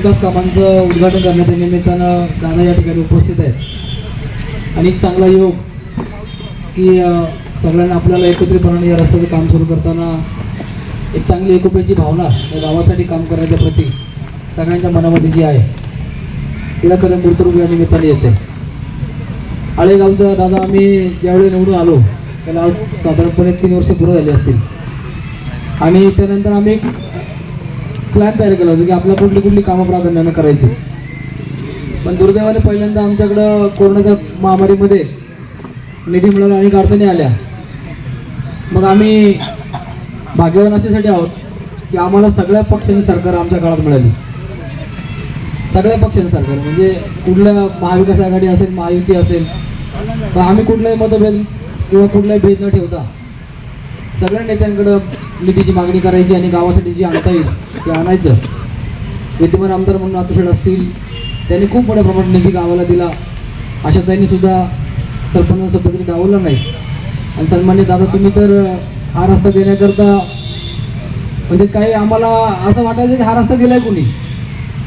विकास कामांचं उद्घाटन करण्याच्या निमित्तानं दादा या ठिकाणी उपस्थित आहेत. आणि एक चांगला योग की सगळ्यांना आपल्याला एकत्रितपणाने या रस्त्याचं काम सुरू करताना एक चांगली एकोप्याची भावना या गावासाठी काम करण्याच्या प्रती सगळ्यांच्या मनामध्ये जी आहे तिला खरं मूर्तरूप या निमित्ताने येते. आळेगावचा दादा आम्ही ज्यावेळी निवडून आलो त्याला आज साधारणपणे तीन वर्ष पूर्ण झाली असतील. आणि त्यानंतर आम्ही प्लॅन तयार केला होता की आपल्या कुठली कुठली कामं प्राधान्यानं करायची. पण दुर्दैवाने पहिल्यांदा आमच्याकडं कोरोनाच्या महामारीमध्ये निधी मिळाला अनेक अडचणी आल्या. मग आम्ही भाग्यवान अशासाठी आहोत की आम्हाला सगळ्या पक्षांची सरकार आमच्या काळात मिळाली. सगळ्या पक्षांनी सरकार म्हणजे कुठल्या महाविकास आघाडी असेल महायुती असेल तर आम्ही कुठलाही मतभेद किंवा कुठलाही भेद न ठेवता सगळ्या नेत्यांकडं निधीची मागणी करायची आणि गावासाठी जी आणता येईल ते आणायचं. विद्यमान आमदार म्हणून अतुषेड असतील. त्यांनी खूप मोठ्या प्रमाणात निधी गावाला दिला. अशा त्यांनी सुद्धा सरपंच पद्धतीने डावलला नाही. आणि सन्मान्य दादा तुम्ही तर हा रस्ता देण्याकरता म्हणजे काही आम्हाला असं वाटायचं की हा रस्ता दिलाय कोणी?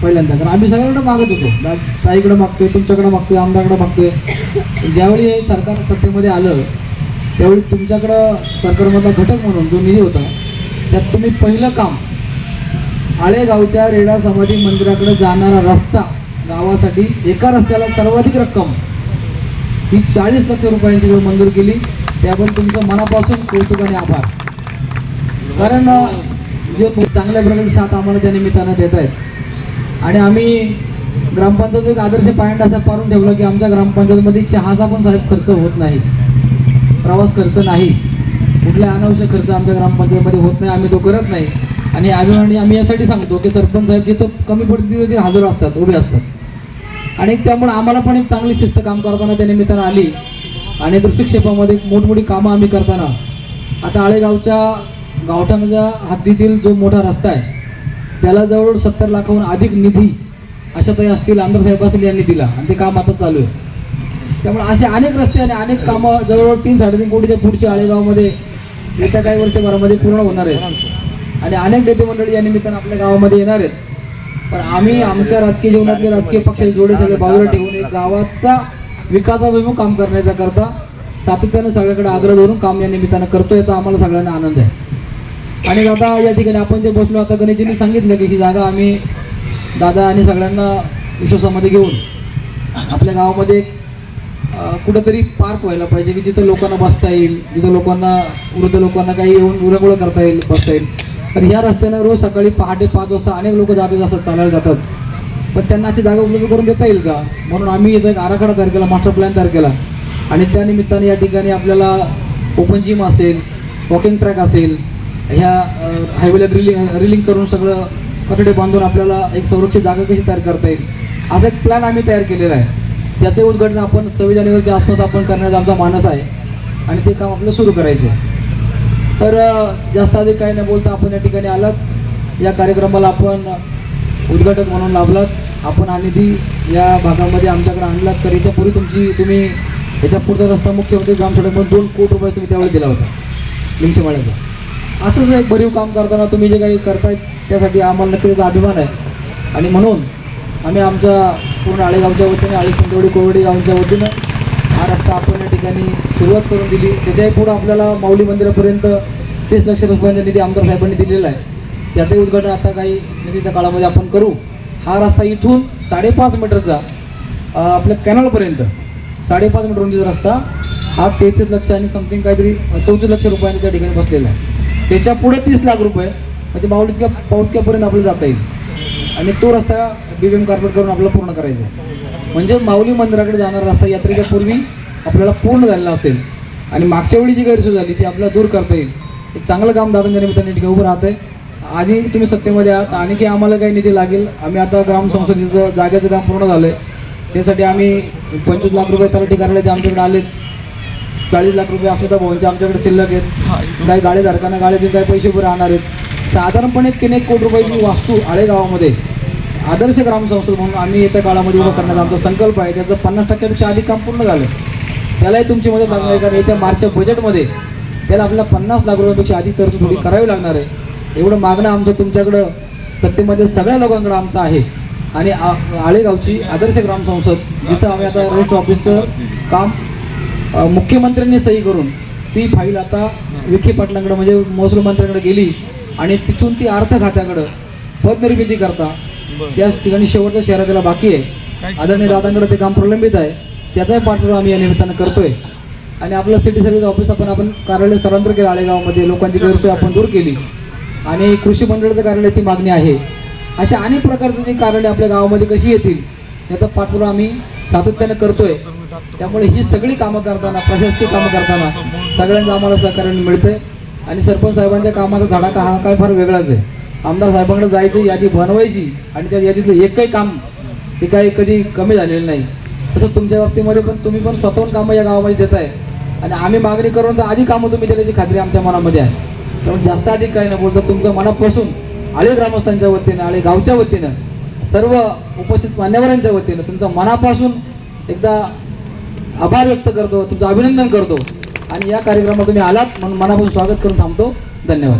पहिल्यांदा. कारण आम्ही सगळ्यांकडे मागत होतो. दा- ताईकडे मागतोय तुमच्याकडे मागतोय आमदारकडे मागतोय. ज्यावेळी सरकार सत्तेमध्ये आलं त्यावेळी तुमच्याकडं सरकारमधला घटक म्हणून जो निधी होता त्यात तुम्ही पहिलं काम आळेगावच्या रेडा समाधी मंदिराकडे जाणारा रस्ता गावासाठी एका रस्त्याला सर्वाधिक रक्कम ही चाळीस लक्ष रुपयांची जर मंजूर केली त्याबद्दल तुमचं मनापासून कौतुक आणि आभार. कारण जे चांगल्या प्रकारचे साथ आम्हाला त्या निमित्तानं देत आहेत. आणि आम्ही ग्रामपंचायत एक आदर्श पॉईंट असा पारून ठेवला की आमच्या ग्रामपंचायतमध्ये चहाचा पण साहेब खर्च होत नाही. प्रवास खर्च नाही. कुठला अनावश्यक खर्च आमच्या ग्रामपंचायतीमध्ये होत नाही आम्ही तो करत नाही. आणि अभिमानी आम्ही यासाठी सांगतो की सरपंच साहेब जिथं कमी पडते ते हजर असतात उभे असतात. आणि त्यामुळे आम्हाला पण एक चांगली शिस्त काम करताना त्या निमित्तानं आली. आणि दृष्टिक्षेपामध्ये मोठमोठी कामं आम्ही करताना आता आळेगावच्या गावठाणाच्या हद्दीतील जो मोठा रस्ता आहे त्याला जवळ सत्तर लाखाहून अधिक निधी अशा काही असतील आमदार साहेब असतील यांनी दिला. आणि ते काम आता चालू आहे. त्यामुळे असे अनेक रस्ते आणि अनेक कामं जवळजवळ तीन साडेतीन कोटीच्या पुढच्या आळेगावमध्ये येत्या काही वर्षभरामध्ये पूर्ण होणार आहेत. आणि अनेक नेते मंडळी या निमित्तानं आपल्या गावामध्ये येणार आहेत. पण आम्ही आमच्या राजकीय जीवनातले राजकीय पक्षाचे जोडे सगळे बाजूला ठेवून एक गावाचा विकासाभिमुख काम करण्याचा करता सातत्यानं सगळ्याकडे आग्रह धरून काम या निमित्तानं करतो याचा आम्हाला सगळ्यांना आनंद आहे. आणि दादा या ठिकाणी आपण जे बसलो आता गणेशजींनी सांगितलं की ही जागा आम्ही दादा आणि सगळ्यांना विश्वासामध्ये घेऊन आपल्या गावामध्ये एक कुठंतरी पार्क व्हायला पाहिजे की जिथं लोकांना बसता येईल जिथं लोकांना वृद्ध लोकांना काही येऊन उरंगुळं करता येईल बसता येईल. तर ह्या रस्त्यानं रोज सकाळी पहाटे पाच वाजता अनेक लोक जातात असतात चालायला जातात. पण त्यांना अशी जागा उपलब्ध करून देता येईल का? म्हणून आम्ही याचा एक आराखडा तयार केला मास्टर प्लॅन तयार केला. आणि त्या निमित्ताने या ठिकाणी आपल्याला ओपन जिम असेल वॉकिंग ट्रॅक असेल ह्या हायवेला रिलिंग रिलिंग करून सगळं कठडे बांधून आपल्याला एक संरक्षित जागा कशी तयार करता येईल असा एक प्लॅन आम्ही तयार केलेला आहे. त्याचे उद्घाटन आपण सव्वीस जानेवारीच्या आसपास आपण करण्याचा आमचा मानस आहे. आणि ते काम आपलं सुरू करायचं आहे. तर जास्त अधिक काही न बोलता आपण या ठिकाणी आलात. या कार्यक्रमाला आपण उद्घाटक म्हणून लाभलात. आपण हा निधी या भागामध्ये आमच्याकडे आणलात. तर याच्यापूर्वी तुमची तुम्ही याच्या पुढचा रस्ता मुख्यमंत्री ग्रामसडकमध्ये दोन कोटी रुपये तुम्ही त्यावेळी दिला होता. लिंगशेमाळ्याचा असंच एक भरीव काम करताना तुम्ही जे काही करतायत त्यासाठी आम्हाला नक्की त्याचा अभिमान आहे. आणि म्हणून आम्ही आमच्या पूर्ण आळेगावच्या वतीने आळे संतवडी कोवडी गावच्या वतीनं हा रस्ता आपण या ठिकाणी सुरुवात करून दिली. त्याच्याही पुढं आपल्याला माऊली मंदिरापर्यंत तीस लक्ष रुपयांचा निधी आमदार साहेबांनी दिलेला आहे. त्याचंही उद्घाटन आता काही निधीच्या काळामध्ये आपण करू. हा रस्ता इथून साडेपाच मीटरचा आपल्या कॅनलपर्यंत साडेपाच मीटर रुंदीचा रस्ता हा तेहतीस लक्ष आणि समथिंग काहीतरी चौतीस लक्ष रुपयांचा त्या ठिकाणी बसलेला आहे. त्याच्या पुढे तीस लाख रुपये म्हणजे माऊलीच्या पाऊतक्यापर्यंत आपल्याला जाता येईल. आणि तो रस्ता बी एम कार्पेट करून आपल्याला पूर्ण करायचा आहे. म्हणजे माऊली मंदिराकडे जाणारा रस्ता यात्रेच्या पूर्वी आपल्याला पूर्ण झालेला असेल. आणि मागच्या वेळी जी गैरसोय झाली ती आपल्याला दूर करता येईल. एक चांगलं काम दादांच्या निमित्ताने ठिकाणी उभं राहत आहे आधी तुम्ही सत्तेमध्ये आहात आणखी आम्हाला काही निधी लागेल. आम्ही आता ग्राम संसदेचं जागेचं काम पूर्ण झालं आहे त्यासाठी आम्ही पंचवीस लाख रुपये तलाठी कार्यालयाचे आमच्याकडे आलेत. चाळीस लाख रुपये अस्मिता भवनचे आमच्याकडे शिल्लक आहेत. काही गाडी गाळ्यातील काही पैसे उभे राहणार आहेत. साधारणपणे तीन एक कोटी रुपयाची वास्तू आळेगावामध्ये आदर्श ग्रामसंस्था म्हणून आम्ही येत्या काळामध्ये उभं करण्याचा आमचा संकल्प आहे. त्याचं पन्नास टक्क्यापेक्षा अधिक काम पूर्ण झालं. त्यालाही तुमची मदत लागणार आहे कारण येत्या मार्चच्या बजेटमध्ये त्याला आपल्याला पन्नास लाख रुपयापेक्षा अधिक तरतूद थोडी करावी लागणार आहे. एवढं मागणं आमचं तुमच्याकडं सत्तेमध्ये सगळ्या लोकांकडं आमचं आहे. आणि आ- आळेगावची आदर्श ग्रामसंसद जिथं आम्ही आता रजिस्टर ऑफिसचं काम मुख्यमंत्र्यांनी सही करून ती फाईल आता विखे पाटलांकडे म्हणजे महसूल मंत्र्यांकडे गेली. आणि तिथून ती अर्थ खात्याकडं पदनिर्मिती करता. त्याच ठिकाणी शेवटच्या शहरात त्याला बाकी आहे. आदरणीय दादांकडे ते काम प्रलंबित आहे. त्याचाही पाठपुरावा आम्ही या निमित्तानं करतोय. आणि आपलं सिटी सर्व्हिस ऑफिस आपण आपण कार्यालय स्थलांतर केलं आळेगावमध्ये. लोकांची गैरसोय आपण दूर केली. आणि कृषी मंडळाचं कार्यालयाची मागणी आहे. अशा अनेक प्रकारचं जी कार्यालय आपल्या गावामध्ये कशी येतील याचा पाठपुरावा आम्ही सातत्यानं करतोय. त्यामुळे ही सगळी कामं करताना प्रशासकीय कामं करताना सगळ्यांचं आम्हाला सहकार्य मिळतंय. आणि सरपंच साहेबांच्या कामाचा धडाका हा काय फार वेगळाच आहे. आमदार साहेबांकडे जायची यादी बनवायची आणि त्या यादीतलं एकही काम हे काही कधी कमी झालेलं नाही. तसं तुमच्या बाबतीमध्ये पण तुम्ही पण स्वतःहून कामं या गावामध्ये देत आहे आणि आम्ही मागणी करून तर आधी कामं तुम्ही देण्याची खात्री आमच्या मनामध्ये आहे. त्यामुळे जास्त अधिक काही न बोलता तुमच्या मनापासून आळे ग्रामस्थांच्या वतीनं आळे गावच्या वतीनं सर्व उपस्थित मान्यवरांच्या वतीनं तुमच्या मनापासून एकदा आभार व्यक्त करतो तुमचं अभिनंदन करतो. आणि या कार्यक्रमात तुम्ही आलात म्हणून मनापासून स्वागत करून थांबतो. धन्यवाद.